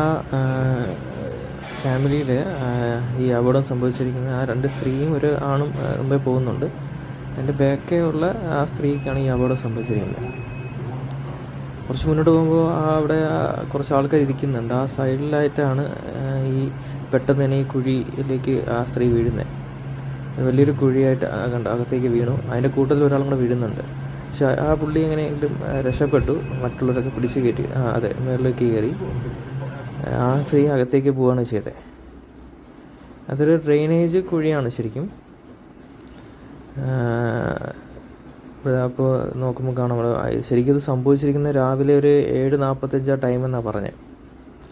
ആ ഫാമിലിയിൽ ഈ അപകടം സംഭവിച്ചിരിക്കുന്ന ആ രണ്ട് സ്ത്രീയും ഒരു ആണും മുമ്പേ പോകുന്നുണ്ട്. അതിന്റെ ബാക്കേ ഉള്ള ആ സ്ത്രീക്കാണ് ഈ അപകടം സംഭവിച്ചിരിക്കുന്നത്. കുറച്ച് മുന്നോട്ട് പോകുമ്പോൾ അവിടെ കുറച്ച് ആൾക്കാർ ഇരിക്കുന്നുണ്ട്. ആ സൈഡിലായിട്ടാണ് ഈ പെട്ടെന്ന് തന്നെ ഈ കുഴിയിലേക്ക് ആ സ്ത്രീ വീഴുന്നത്. വലിയൊരു കുഴിയായിട്ട് കണ്ട അകത്തേക്ക് വീണു. അതിന്റെ കൂട്ടത്തിൽ ഒരാളും കൂടെ വീഴുന്നുണ്ട്. പക്ഷെ ആ പുള്ളി എങ്ങനെയെങ്കിലും രക്ഷപ്പെട്ടു. മറ്റുള്ളവരൊക്കെ പിടിച്ച് കയറ്റി ആ അതെ മേളിലേക്ക് കയറി. ആ സ്ത്രീ അകത്തേക്ക് പോവുകയാണ് ചെയ്തത് അതൊരു ഡ്രെയിനേജ് കുഴിയാണ് ശരിക്കും. അപ്പോൾ നോക്കുമ്പോൾ കാണാം ശരിക്കും ഇത് സംഭവിച്ചിരിക്കുന്നത് രാവിലെ ഒരു ഏഴ് നാൽപ്പത്തഞ്ച് ആ ടൈം എന്നാണ് പറഞ്ഞത്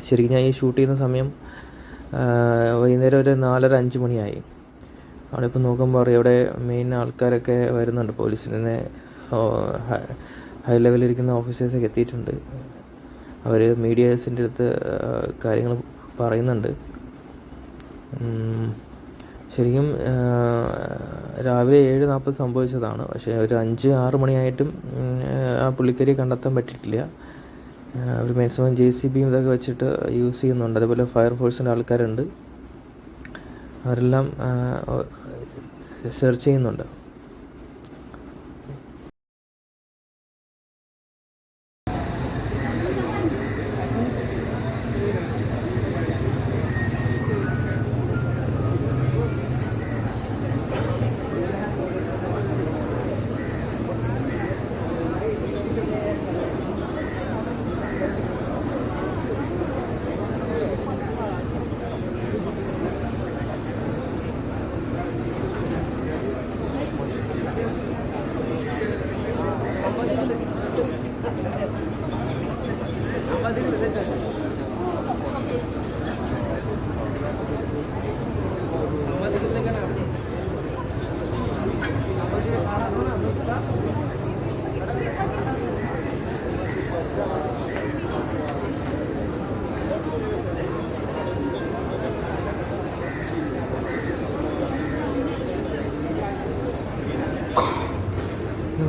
ശരിക്കും ഞാൻ ഈ ഷൂട്ട് ചെയ്യുന്ന സമയം വൈകുന്നേരം ഒരു നാലര അഞ്ച് മണിയായി. അവിടെ ഇപ്പോൾ നോക്കുമ്പോൾ ഇവിടെ മെയിൻ ആൾക്കാരൊക്കെ വരുന്നുണ്ട്. പോലീസിനെ ഹൈ ലെവലിൽ ഇരിക്കുന്ന ഓഫീസേഴ്സൊക്കെ എത്തിയിട്ടുണ്ട്. അവർ മീഡിയേഴ്സിന്റെ അടുത്ത് കാര്യങ്ങൾ പറയുന്നുണ്ട്. ശരിക്കും രാവിലെ ഏഴ് നാൽപ്പത് സംഭവിച്ചതാണ്. പക്ഷേ ഒരു അഞ്ച് ആറ് മണിയായിട്ടും ആ പുള്ളിക്കരിയെ കണ്ടെത്താൻ പറ്റിയിട്ടില്ല. അവർ മാക്സിമം ജെ സി ബിയും ഇതൊക്കെ വെച്ചിട്ട് യൂസ് ചെയ്യുന്നുണ്ട്. അതേപോലെ ഫയർഫോഴ്സിന്റെ ആൾക്കാരുണ്ട്. അവരെല്ലാം സെർച്ച് ചെയ്യുന്നുണ്ട്.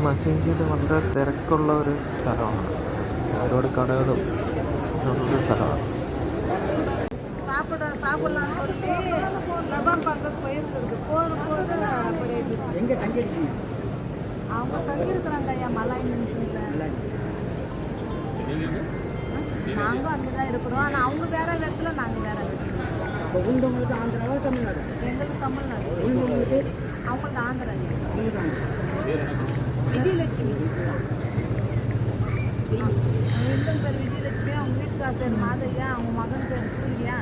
മസീഞ്ചിയിൽ വളരെ തിരക്കുള്ള ഒരു സ്ഥലമാണ്. அதோட கடவுளும் அதோட சரவம் சாப்பிடலாம் சொல்லிட்டு லபான் பக்கம் போயிருக்கிறது போகும்போது அப்படி அவங்க தங்கியிருக்கிறாங்க ஐயா மலாய் மனுஷனில் நாங்களும் அங்கே தான் இருக்கிறோம். ஆனால் அவங்க வேற இடத்துல நாங்கள் வேற இடத்துல. உங்களுக்கு ஆந்திராவா தமிழ்நாடு? எங்களுக்கு தமிழ்நாடு. உங்களுக்கு? அவங்களுக்கு ஆந்திரா. விஜயலட்சுமி. வீட்டும் பேர் விஜயலட்சுமி அவங்க வீட்டுக்கார் பேர் மாதையா அவங்க மகன் பேர் சூர்யா.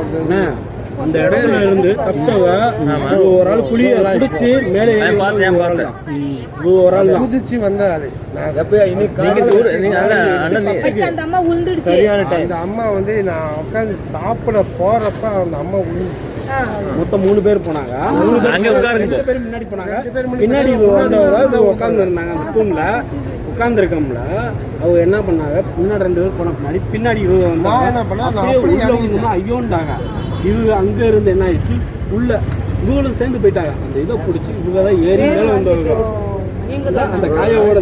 உங்களுக்கு அந்த இடத்துல இருந்து தப்பிச்சவங்க ஒரு ஆள் குழிய குடிச்சு மேலே பார்த்தேன் பார்த்தேன். ஒரு ஆள் குதிச்சு வந்த ஆளு நான் எப்பயா இன்னைக்கு சரியான டைம் அந்த அம்மா வந்து நான் உட்காந்து சாப்பிட போறப்ப அந்த அம்மா விழுந்துச்சு மொத்தம் மூணு பேர் போனாங்க. மூணு பேர் முன்னாடி போனாங்க. பின்னாடி வந்தவங்க உட்காந்து இருந்தாங்க அந்த ஸ்பூன்ல உட்காந்துருக்கோம்ல அவங்க என்ன பண்ணாங்க? முன்னாடி ரெண்டு பேர் போன பின்னாடி பின்னாடி இவங்க வந்தாங்க ஐயோன்றாங்க இது அங்கே இருந்து என்ன ஆயிடுச்சு? உள்ள இவங்களும் சேர்ந்து போயிட்டாங்க. அந்த இதை பிடிச்சி இவங்க தான் ஏறி மேலே வந்தவங்க. அந்த காயோட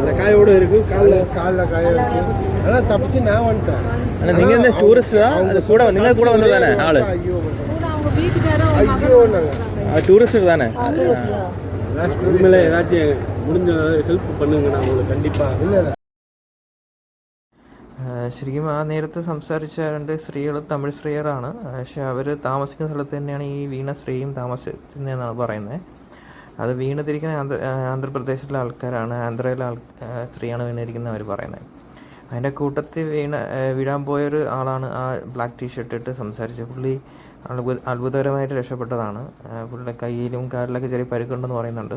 அந்த காயோட இருக்கு. காலில் காலில் காய இருக்கு. அதெல்லாம் தப்பிச்சு நான் வந்துட்டேன். ஆனால் நீங்கள் என்ன டூரிஸ்ட் தான் கூட வந்தீங்க கூட வந்து தானே நாலு ஐயோ டூரிஸ்ட் தானே? உண்மையில ஏதாச்சும் முடிஞ்ச ஹெல்ப் பண்ணுங்க. நான் உங்களுக்கு கண்டிப்பாக இல்லை. ശരിക്കും ആ നേരത്തെ സംസാരിച്ച രണ്ട് സ്ത്രീകൾ തമിഴ് സ്ത്രീയറാണ് പക്ഷെ അവർ താമസിക്കുന്ന സ്ഥലത്ത് തന്നെയാണ് ഈ വീണ സ്ത്രീയും താമസിക്കുന്നതെന്നാണ് പറയുന്നത് അത് വീണതിരിക്കുന്ന ആന്ധ്ര ആന്ധ്രാപ്രദേശിലെ ആൾക്കാരാണ് ആന്ധ്രയിലെ ആൾ സ്ത്രീയാണ് വീണിരിക്കുന്നത് അവർ പറയുന്നത് അതിന്റെ കൂട്ടത്തിൽ വീണ വീഴാൻ പോയൊരു ആളാണ് ആ ബ്ലാക്ക് ടീഷർട്ട് ഇട്ട് സംസാരിച്ചത്. പുള്ളി അത്ഭുത അത്ഭുതകരമായിട്ട് രക്ഷപ്പെട്ടതാണ്. പുള്ളിയുടെ കയ്യിലും കാലിലൊക്കെ ചെറിയ പരുക്കുണ്ടെന്ന് പറയുന്നുണ്ട്.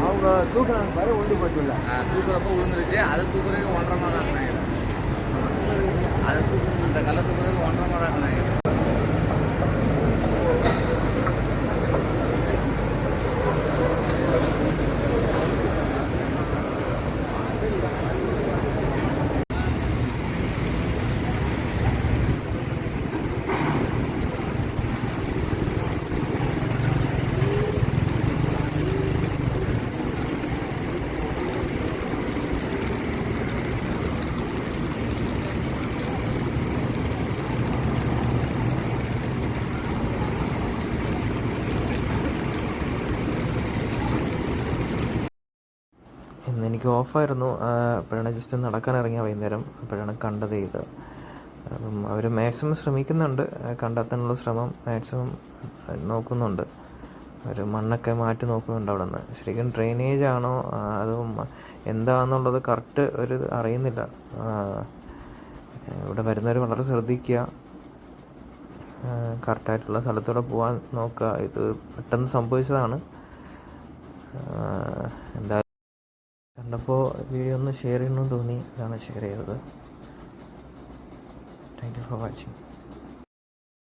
அவங்க தூக்குறாங்க பாரு ஒண்டி போட்டுல ஆ, தூக்குறப்ப விழுந்துருச்சு அதை தூக்குறதுக்கு ஒன்றரை மணி நேரம் ഇന്ന് എനിക്ക് ഓഫായിരുന്നു അപ്പോഴാണ് ജസ്റ്റ് നടക്കാൻ ഇറങ്ങിയ വൈകുന്നേരം. അപ്പോഴാണ് കണ്ടത് ഇത്. അപ്പം അവർ മാക്സിമം ശ്രമിക്കുന്നുണ്ട്. കണ്ടെത്താനുള്ള ശ്രമം മാക്സിമം നോക്കുന്നുണ്ട്. അവർ മണ്ണൊക്കെ മാറ്റി നോക്കുന്നുണ്ട് അവിടെ നിന്ന് ശരിക്കും ഡ്രെയിനേജ് ആണോ? അത് എന്താണെന്നുള്ളത് കറക്റ്റ് ഒരു അറിയുന്നില്ല. ഇവിടെ വരുന്നവർ വളരെ ശ്രദ്ധിക്കുക. കറക്റ്റായിട്ടുള്ള സ്ഥലത്തൂടെ പോകാൻ നോക്കുക. ഇത് പെട്ടെന്ന് സംഭവിച്ചതാണ്. എന്താ എന്തായാലും കണ്ടപ്പോൾ വീഡിയോ ഒന്ന് ഷെയർ ചെയ്യണമെന്ന് തോന്നി. അതാണ് ഷെയർ ചെയ്തത്. Thank you for watching